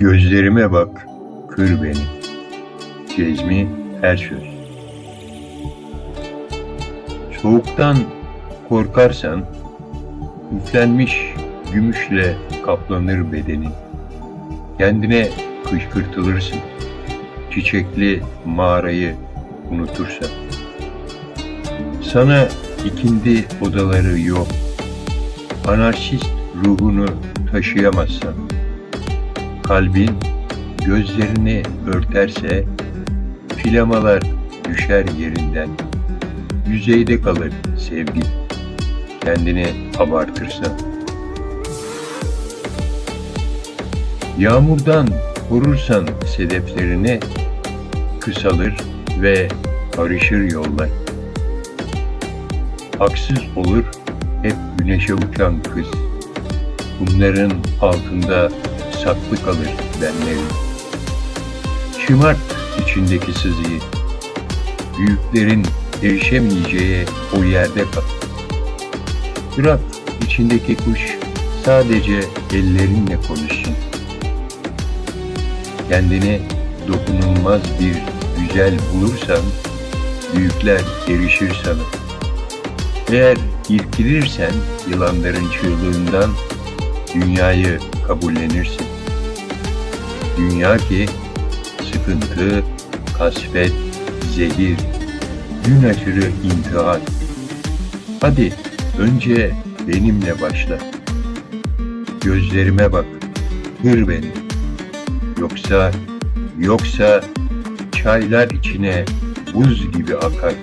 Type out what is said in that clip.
Gözlerime bak, kır beni. Cezmi Ersöz Soğuktan korkarsan, üflenmiş gümüşle kaplanır bedenin. Kendine kışkırtılırsın, çiçekli mağarayı unutursan. Sana ikindi odaları yok, anarşist ruhunu taşıyamazsan. Kalbin gözlerini örterse filamalar düşer yerinden. Yüzeyde kalır sevgi. Kendini abartırsan. Yağmurdan korursan sedeflerini kısalır ve karışır yollar. Haksız olur hep güneşe uçan kız. Bunların altında saklı kalır benlerin. Şımart içindeki sızıyı. Büyüklerin erişemeyeceği o yerde kal. Bırak içindeki kuş sadece ellerinle konuşsun. Kendini dokunulmaz bir güzel bulursan, büyükler erişir sana. Eğer irkilirsen yılanların çığlığından dünyayı kabullenirsin. Dünya ki sıkıntı, kasvet, zehir, gün aşırı intihar. Hadi önce benimle başla. Gözlerime bak, kır beni. Yoksa, yoksa çaylar içine buz gibi akar.